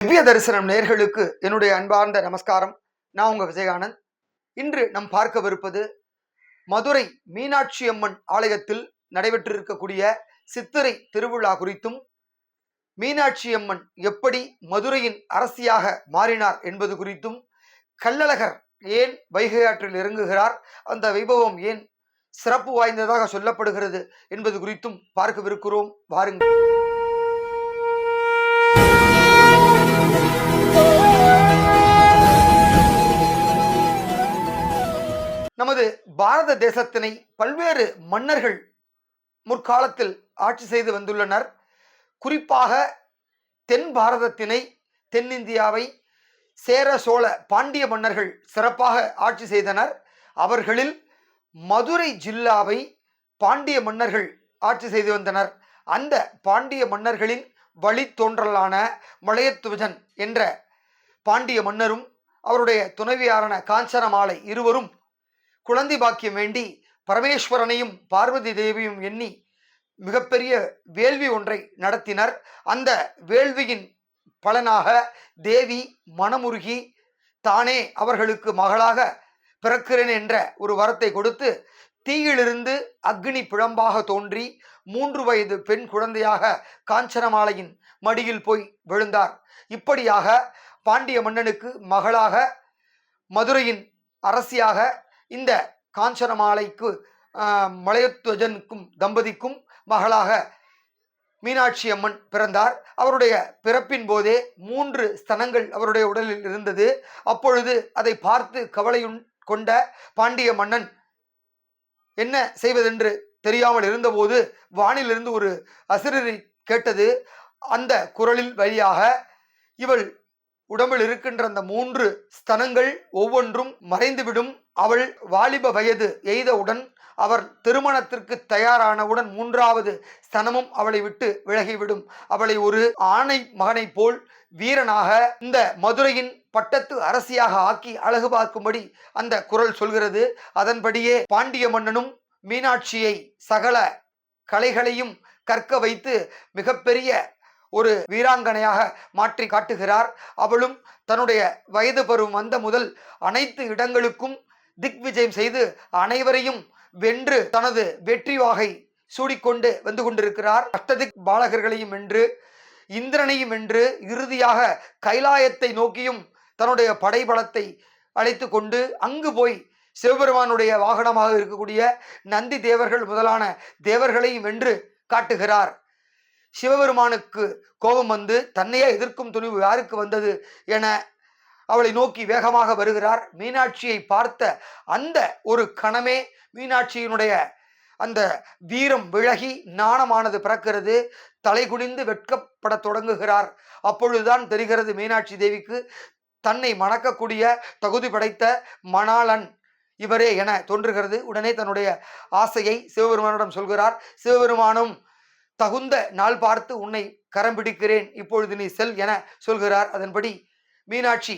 திவ்ய தரிசனம் நேர்களுக்கு என்னுடைய அன்பார்ந்த நமஸ்காரம். நான் உங்க விஜயானந்த் இன்று நம் பார்க்கவிருப்பது மதுரை மீனாட்சி அம்மன் ஆலயத்தில் நடைபெற்றிருக்கக்கூடிய சித்திரை திருவிழா குறித்தும் மீனாட்சி அம்மன் எப்படி மதுரையின் அரசியாக மாறினார் என்பது குறித்தும் கள்ளழகர் ஏன் வைகை ஆற்றில் இறங்குகிறார் அந்த வைபவம் ஏன் சிறப்பு வாய்ந்ததாக சொல்லப்படுகிறது என்பது குறித்தும் பார்க்கவிருக்கிறோம். வாருங்கள். நமது பாரத தேசத்தினை பல்வேறு மன்னர்கள் முற்காலத்தில் ஆட்சி செய்து வந்துள்ளனர். குறிப்பாக தென் பாரதத்தினை தென்னிந்தியாவை சேர சோழ பாண்டிய மன்னர்கள் சிறப்பாக ஆட்சி செய்தனர். அவர்களில் மதுரை ஜில்லாவை பாண்டிய மன்னர்கள் ஆட்சி செய்து வந்தனர். அந்த பாண்டிய மன்னர்களின் வழித்தோன்றலான மலையத்துவஜன் என்ற பாண்டிய மன்னரும் அவருடைய துணைவியாரான காஞ்சனமாலை இருவரும் குழந்தை பாக்கியம் வேண்டி பரமேஸ்வரனையும் பார்வதி தேவியும் எண்ணி மிகப்பெரிய வேள்வி ஒன்றை நடத்தினர். அந்த வேள்வியின் பலனாக தேவி மனமுருகி தானே அவர்களுக்கு மகளாக பிறக்கிறேன் என்ற ஒரு வரத்தை கொடுத்து தீயிலிருந்து அக்னி பிழம்பாக தோன்றி மூன்று வயது பெண் குழந்தையாக காஞ்சனமாலையின் மடியில் போய் விழுந்தார். இப்படியாக பாண்டிய மன்னனுக்கு மகளாக மதுரையின் அரசியாக இந்த காஞ்சனமாலைக்கு ஆஹ், மலையத்துவஜனுக்கும் தம்பதிக்கும் மகளாக மீனாட்சி அம்மன் பிறந்தார். அவருடைய பிறப்பின் போதே மூன்று ஸ்தனங்கள் அவருடைய உடலில் இருந்தது. அப்பொழுது அதை பார்த்து கவலையுண் கொண்ட பாண்டிய மன்னன் என்ன செய்வதென்று தெரியாமல் இருந்தபோது வானிலிருந்து ஒரு அசிரரை கேட்டது. அந்த குரலில் வழியாக இவள் உடம்பில் இருக்கின்ற அந்த மூன்று ஸ்தனங்கள் ஒவ்வொன்றும் மறைந்துவிடும். அவள் வாலிப வயது எய்தவுடன் அவர் திருமணத்திற்கு தயாரானவுடன் மூன்றாவது ஸ்தனமும் அவளை விட்டு விலகிவிடும். அவளை ஒரு ஆணை மகனைப் போல் வீரனாக இந்த மதுரையின் பட்டத்து அரசியாக ஆக்கி அழகு பார்க்கும்படி அந்த குரல் சொல்கிறது. அதன்படியே பாண்டிய மன்னனும் மீனாட்சியை சகல கலைகளையும் கற்க வைத்து மிகப்பெரிய ஒரு வீராங்கனையாக மாற்றி காட்டுகிறார். அவளும் தன்னுடைய வயது பருவம் வந்த முதல் அனைத்து இடங்களுக்கும் திக் விஜயம் செய்து அனைவரையும் வென்று தனது வெற்றி வாகை சூடிக்கொண்டு வந்து கொண்டிருக்கிறார். அஷ்டதிக் பாலகர்களையும் வென்று இந்திரனையும் வென்று இறுதியாக கைலாயத்தை நோக்கியும் தன்னுடைய படைபலத்தை அழைத்து கொண்டு அங்கு போய் சிவபெருமானுடைய வாகனமாக இருக்கக்கூடிய நந்தி தேவர்கள் முதலான தேவர்களையும் வென்று காட்டுகிறார். சிவபெருமானுக்கு கோபம் வந்து தன்னையே எதிர்க்கும் துணிவு யாருக்கு வந்தது? என அவளை நோக்கி வேகமாக வருகிறார். மீனாட்சியை பார்த்த அந்த ஒரு கணமே மீனாட்சியினுடைய அந்த வீரம் விலகி நாணமானது பிறக்கிறது. தலை குனிந்து வெட்கப்படத் தொடங்குகிறார். அப்பொழுதுதான் தெரிகிறது மீனாட்சி தேவிக்கு தன்னை மணக்கக்கூடிய தகுதி படைத்த மணாளன் இவரே என தோன்றுகிறது. உடனே தன்னுடைய ஆசையை சிவபெருமானிடம் சொல்கிறார். சிவபெருமானும் தகுந்த நாள் பார்த்து உன்னை கரம் பிடிக்கிறேன் இப்பொழுது நீ செல் என சொல்கிறார். அதன்படி மீனாட்சி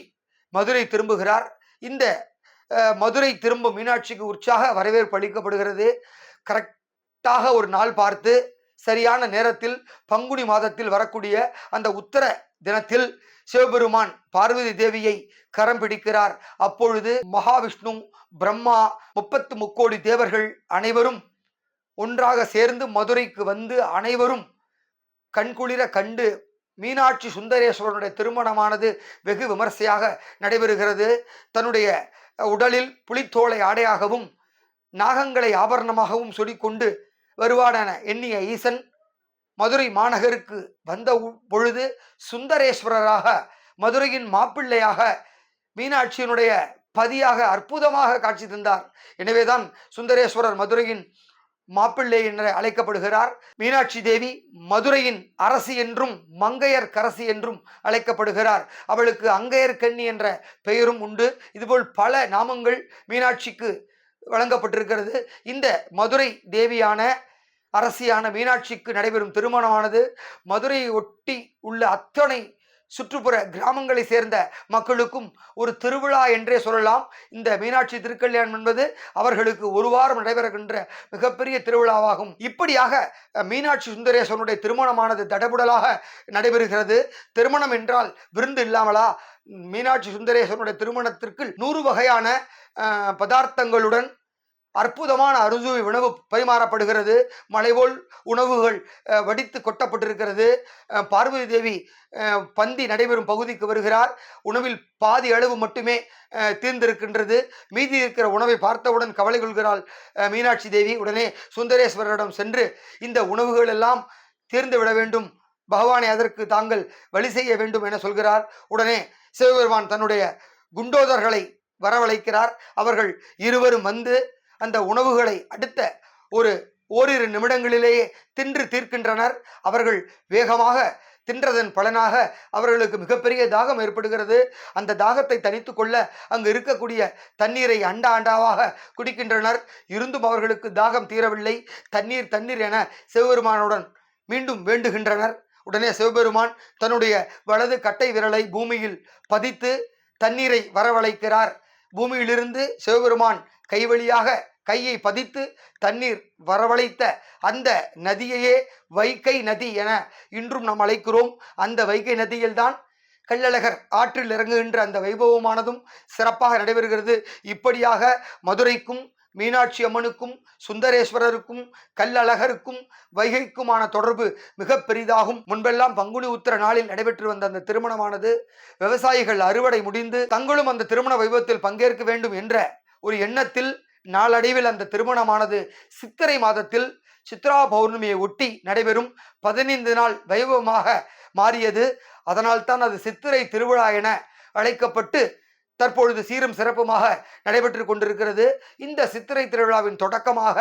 மதுரை திரும்புகிறார். இந்த மதுரை திரும்பும் மீனாட்சிக்கு உற்சாக வரவேற்பு அளிக்கப்படுகிறது. கரெக்டாக ஒரு நாள் பார்த்து சரியான நேரத்தில் பங்குனி மாதத்தில் வரக்கூடிய அந்த உத்தர தினத்தில் சிவபெருமான் பார்வதி தேவியை கரம் பிடிக்கிறார். அப்பொழுது மகாவிஷ்ணு பிரம்மா முப்பத்து முக்கோடி தேவர்கள் அனைவரும் ஒன்றாக சேர்ந்து மதுரைக்கு வந்து அனைவரும் கண்குளிர கண்டு மீனாட்சி சுந்தரேஸ்வரனுடைய திருமணமானது வெகு விமர்சையாக நடைபெறுகிறது. தன்னுடைய உடலில் புலித்தோலை ஆடையாகவும் நாகங்களை ஆபரணமாகவும் சொல்லிக்கொண்டு வருவாடென எண்ணிய ஈசன் மதுரை மாநகருக்கு வந்த உ- பொழுது சுந்தரேஸ்வரராக மதுரையின் மாப்பிள்ளையாக மீனாட்சியினுடைய பதியாக அற்புதமாக காட்சி தந்தார். எனவேதான் சுந்தரேஸ்வரர் மதுரையின் மாப்பிள்ளை என்று அழைக்கப்படுகிறார். மீனாட்சி தேவி மதுரையின் அரசி என்றும் மங்கையர் கரசி என்றும் அழைக்கப்படுகிறார். அவளுக்கு அங்கையர் கண்ணி என்ற பெயரும் உண்டு. இதுபோல் பல நாமங்கள் மீனாட்சிக்கு வழங்கப்பட்டிருக்கிறது. இந்த மதுரை தேவியான அரசியான மீனாட்சிக்கு நடைபெறும் திருமணமானது மதுரையை ஒட்டி உள்ள அத்தனை சுற்றுப்புற கிராமங்களை சேர்ந்த மக்களுக்கும் ஒரு திருவிழா என்றே சொல்லலாம். இந்த மீனாட்சி திருக்கல்யாணம் என்பது அவர்களுக்கு ஒரு வாரம் நடைபெறுகின்ற மிகப்பெரிய திருவிழாவாகும். இப்படியாக மீனாட்சி சுந்தரேஸ்வரனுடைய திருமணமானது தடபுடலாக நடைபெறுகிறது. திருமணம் என்றால் விருந்து இல்லாமலா? மீனாட்சி சுந்தரேஸ்வரனுடைய திருமணத்திற்கு நூறு வகையான பதார்த்தங்களுடன் அற்புதமான அறுசுவை உணவு பரிமாறப்படுகிறது. மலைபோல் உணவுகள் வடித்து கொட்டப்பட்டிருக்கிறது. பார்வதி தேவி பந்தி நடைபெறும் பகுதிக்கு வருகிறார் உணவில் பாதி அளவு மட்டுமே தீர்ந்திருக்கின்றது. மீதி இருக்கிற உணவை பார்த்தவுடன் கவலை கொள்கிறாள் மீனாட்சி தேவி. உடனே சுந்தரேஸ்வரரிடம் சென்று இந்த உணவுகள் எல்லாம் தீர்ந்து விட வேண்டும். பகவானை அதற்கு தாங்கள் வழி செய்ய வேண்டும் என சொல்கிறார். உடனே சிவபெருமான் தன்னுடைய குண்டோதர்களை வரவழைக்கிறார். அவர்கள் இருவரும் வந்து அந்த உணவுகளை அடுத்த ஒரு ஓரிரு நிமிடங்களிலேயே தின்று தீர்க்கின்றனர். அவர்கள் வேகமாக தின்றதன் பலனாக அவர்களுக்கு மிகப்பெரிய தாகம் ஏற்படுகிறது. அந்த தாகத்தை தனித்து கொள்ள அங்கு இருக்கக்கூடிய தண்ணீரை அண்டா அண்டாவாக குடிக்கின்றனர். இருந்தும் அவர்களுக்கு தாகம் தீரவில்லை. தண்ணீர் தண்ணீர் என சிவபெருமானுடன் மீண்டும் வேண்டுகின்றனர். உடனே சிவபெருமான் தன்னுடைய வலது கட்டை விரலை பூமியில் பதித்து தண்ணீரை வரவழைக்கிறார். பூமியிலிருந்து சிவபெருமான் கைவழியாக கையை பதித்து தண்ணீர் வரவழைத்த அந்த நதியையே வைகை நதி என இன்றும் நாம் அழைக்கிறோம். அந்த வைகை நதியில்தான் கள்ளழகர் ஆற்றில் இறங்குகின்ற அந்த வைபவமானதும் சிறப்பாக நடைபெறுகிறது. இப்படியாக மதுரைக்கும் மீனாட்சி அம்மனுக்கும் சுந்தரேஸ்வரருக்கும் கல்லழகருக்கும் வைகைக்குமான தொடர்பு மிக பெரிதாகும். முன்பெல்லாம் பங்குனி உத்திர நாளில் நடைபெற்று வந்த அந்த திருமணமானது விவசாயிகள் அறுவடை முடிந்து தங்களும் அந்த திருமண வைபவத்தில் பங்கேற்க வேண்டும் என்ற ஒரு எண்ணத்தில் நாளடைவில் அந்த திருமணமானது சித்திரை மாதத்தில் சித்ரா பௌர்ணமியை ஒட்டி நடைபெறும் பதினைந்து நாள் வைபவமாக மாறியது. அதனால்தான் அது சித்திரை திருவிழா என அழைக்கப்பட்டு தற்பொழுது சீரும் சிறப்புமாக நடைபெற்று கொண்டிருக்கிறது. இந்த சித்திரை திருவிழாவின் தொடக்கமாக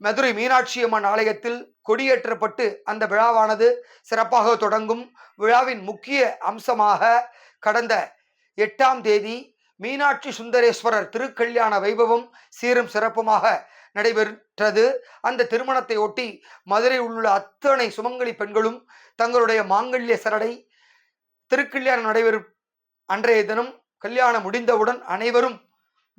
மதுரை மீனாட்சி அம்மன் ஆலயத்தில் கொடியேற்றப்பட்டு அந்த விழாவானது சிறப்பாக தொடங்கும். விழாவின் முக்கிய அம்சமாக கடந்த எட்டாம் தேதி மீனாட்சி சுந்தரேஸ்வரர் திருக்கல்யாண வைபவம் சீரும் சிறப்புமாக நடைபெற்றது. அந்த திருமணத்தை ஒட்டி மதுரை உள்ள அத்தனை சுமங்கலி பெண்களும் தங்களுடைய மாங்கல்ய சரடை திருக்கல்யாணம் நடைபெறும் அன்றைய தினம் கல்யாணம் முடிந்தவுடன் அனைவரும்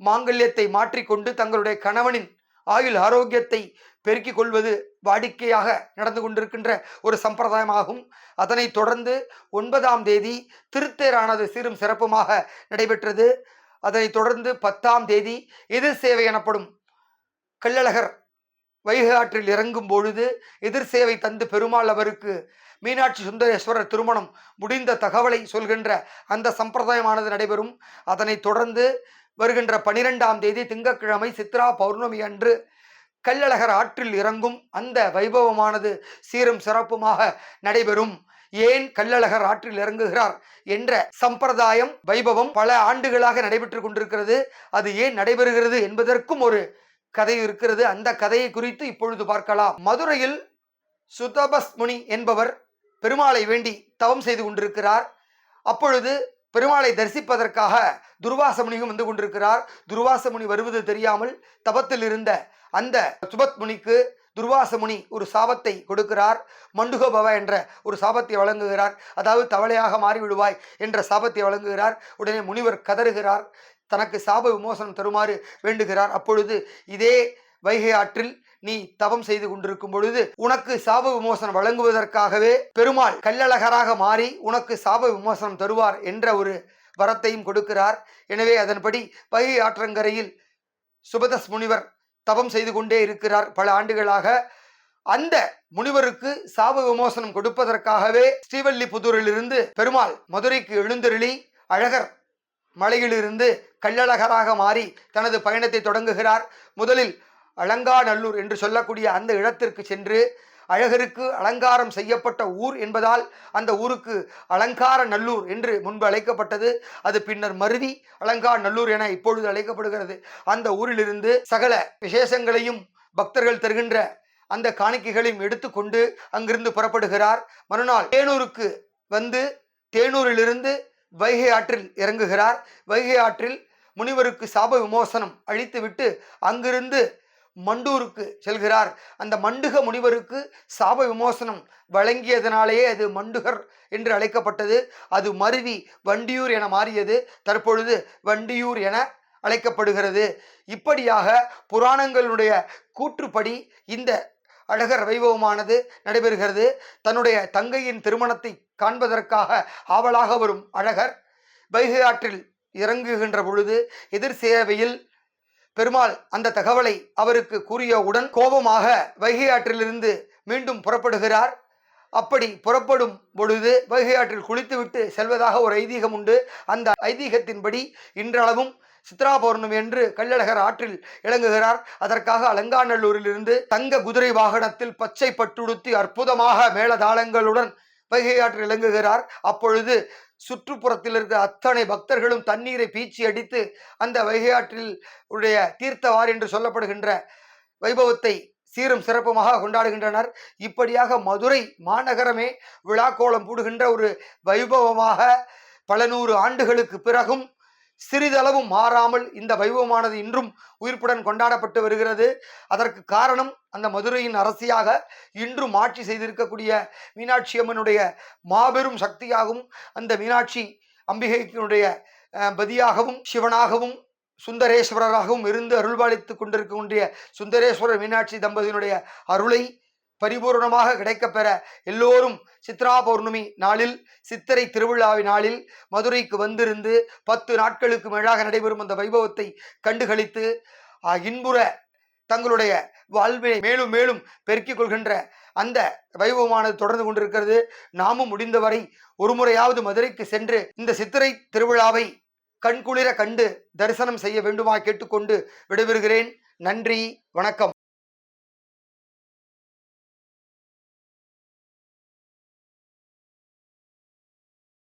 மாங்கல்யத்தை மாற்றிக்கொண்டு தங்களுடைய கணவனின் ஆயுள் ஆரோக்கியத்தை பெருக்கிக் கொள்வது வாடிக்கையாக நடந்து கொண்டிருக்கின்ற ஒரு சம்பிரதாயமாகும். அதனைத் தொடர்ந்து ஒன்பதாம் தேதி திருத்தேரானது சீரும் சிறப்புமாக நடைபெற்றது. அதனைத் தொடர்ந்து பத்தாம் தேதி எதிர் சேவை எனப்படும் கள்ளழகர் வைகை ஆற்றில் இறங்கும் பொழுது எதிர் சேவை தந்து பெருமாள் அவருக்கு மீனாட்சி சுந்தரேஸ்வரர் திருமணம் முடிந்த தகவலை சொல்கின்ற அந்த சம்பிரதாயமானது நடைபெறும். அதனைத் தொடர்ந்து வருகின்ற பனிரெண்டாம் தேதி திங்கட்கிழமை சித்ரா பௌர்ணமி அன்று கல்லழகர் ஆற்றில் இறங்கும் அந்த வைபவமானது சீரும் சிறப்புமாக நடைபெறும். ஏன் கல்லழகர் ஆற்றில் இறங்குகிறார் என்ற சம்பிரதாயம் வைபவம் பல ஆண்டுகளாக நடைபெற்று கொண்டிருக்கிறது. அது ஏன் நடைபெறுகிறது என்பதற்கும் ஒரு கதை இருக்கிறது. அந்த கதையை குறித்து இப்பொழுது பார்க்கலாம். மதுரையில் சுதபஸ் முனி என்பவர் பெருமாளை வேண்டி தவம் செய்து கொண்டிருக்கிறார். அப்பொழுது பெருமாளை தரிசிப்பதற்காக துர்வாச முனியும் வந்து கொண்டிருக்கிறார். துர்வாச முனி வருவது தெரியாமல் தபத்தில் இருந்த அந்த சுபத் முனிக்கு துர்வாச முனி ஒரு சாபத்தை கொடுக்கிறார். மண்டுகோபவ என்ற ஒரு சாபத்தை வழங்குகிறார். அதாவது தவளையாக மாறிவிடுவாய் என்ற சாபத்தை வழங்குகிறார். உடனே முனிவர் கதறுகிறார். தனக்கு சாப விமோசனம் தருமாறு வேண்டுகிறார். அப்பொழுது இதே வைகை ஆற்றில் நீ தவம் செய்து கொண்டிருக்கும் பொழுது உனக்கு சாப விமோசனம் வழங்குவதற்காகவே பெருமாள் கல்லழகராக மாறி உனக்கு சாப விமோசனம் தருவார் என்ற ஒரு வரத்தையும் கொடுக்கிறார். எனவே அதன்படி பகை ஆற்றங்கரையில் சுபதஸ் முனிவர் தவம் செய்து கொண்டே இருக்கிறார். பல ஆண்டுகளாக அந்த முனிவருக்கு சாப விமோசனம் கொடுப்பதற்காகவே ஸ்ரீவல்லிபுத்தூரிலிருந்து பெருமாள் மதுரைக்கு எழுந்தருளி அழகர் மலையிலிருந்து கள்ளழகராக மாறி தனது பயணத்தை தொடங்குகிறார். முதலில் அலங்காநல்லூர் என்று சொல்லக்கூடிய அந்த இடத்திற்கு சென்று அழகருக்கு அலங்காரம் செய்யப்பட்ட ஊர் என்பதால் அந்த ஊருக்கு அலங்கார நல்லூர் என்று முன்பு அழைக்கப்பட்டது. அது பின்னர் மருவி அலங்கா நல்லூர் என இப்பொழுது அழைக்கப்படுகிறது. அந்த ஊரிலிருந்து சகல விசேஷங்களையும் பக்தர்கள் தருகின்ற அந்த காணிக்கைகளையும் எடுத்துக்கொண்டு அங்கிருந்து புறப்படுகிறார். மறுநாள் தேனூருக்கு வந்து தேனூரிலிருந்து வைகை ஆற்றில் இறங்குகிறார். வைகை ஆற்றில் முனிவருக்கு சாப விமோசனம் அழித்துவிட்டு அங்கிருந்து மண்டூருக்கு செல்கிறார். அந்த மண்டுக முனிவருக்கு சாப விமோசனம் வழங்கியதனாலேயே அது மண்டுகர் என்று அழைக்கப்பட்டது. அது மருவி வண்டியூர் என மாறியது. தற்பொழுது வண்டியூர் என அழைக்கப்படுகிறது. இப்படியாக புராணங்களுடைய கூற்றுப்படி இந்த அழகர் வைபவமானது நடைபெறுகிறது. தன்னுடைய தங்கையின் திருமணத்தை காண்பதற்காக ஆவலாக வரும் அழகர் வைகை ஆற்றில் இறங்குகின்ற பொழுது எதிர் சேவையில் பெருமாள் அந்த தகவலை அவருக்கு கூறியவுடன் கோபமாக வைகை ஆற்றிலிருந்து மீண்டும் புறப்படுகிறார். அப்படி புறப்படும் பொழுது வைகை ஆற்றில் குளித்துவிட்டு செல்வதாக ஒரு ஐதீகம் உண்டு. அந்த ஐதீகத்தின்படி இன்றளவும் சித்ரா பௌர்ணமி என்று கள்ளழகர் ஆற்றில் இறங்குகிறார். அதற்காக அலங்காநல்லூரிலிருந்து தங்க குதிரை வாகனத்தில் பச்சை பட்டுடுத்தி அற்புதமாக மேளதாளங்களுடன் வைகை ஆற்றில் இறங்குகிறார். அப்பொழுது சுற்றுப்புறத்தில் இருக்கிற அத்தனை பக்தர்களும் தண்ணீரை பீச்சி அடித்து அந்த வைகையாற்றில் உடைய தீர்த்தவார் என்று சொல்லப்படுகின்ற வைபவத்தை சீரும் சிறப்புமாக கொண்டாடுகின்றனர். இப்படியாக மதுரை மாநகரமே விழாக்கோலம் போடுகின்ற ஒரு வைபவமாக பல நூறு ஆண்டுகளுக்கு பிறகும் சிறிதளவும் மாறாமல் இந்த வைபவமானது இன்றும் உயிர்ப்புடன் கொண்டாடப்பட்டு வருகிறது. அதற்கு காரணம் அந்த மதுரையின் அரசியாக இன்றும் ஆட்சி செய்திருக்கக்கூடிய மீனாட்சி அம்மனுடைய மாபெரும் சக்தியாகவும் அந்த மீனாட்சி அம்பிகைக்கினுடைய பதியாகவும் சிவனாகவும் சுந்தரேஸ்வரராகவும் இருந்து அருள்பாலித்து கொண்டிருக்கக்கூடிய சுந்தரேஸ்வரர் மீனாட்சி தம்பதியினுடைய அருளை பரிபூர்ணமாக கிடைக்கப்பெற எல்லோரும் சித்ரா பௌர்ணமி நாளில் சித்திரை திருவிழாவின் நாளில் மதுரைக்கு வந்திருந்து பத்து நாட்களுக்கு மேலாக நடைபெறும் அந்த வைபவத்தை கண்டுகளித்து இன்புற தங்களுடைய வாழ்வினை மேலும் மேலும் பெருக்கிக் கொள்கின்ற அந்த வைபவமானது தொடர்ந்து கொண்டிருக்கிறது. நாமும் முடிந்தவரை ஒரு முறையாவது மதுரைக்கு சென்று இந்த சித்திரை திருவிழாவை கண்குளிர கண்டு தரிசனம் செய்ய வேண்டுமா கேட்டுக்கொண்டு விடைபெறுகிறேன். நன்றி வணக்கம்.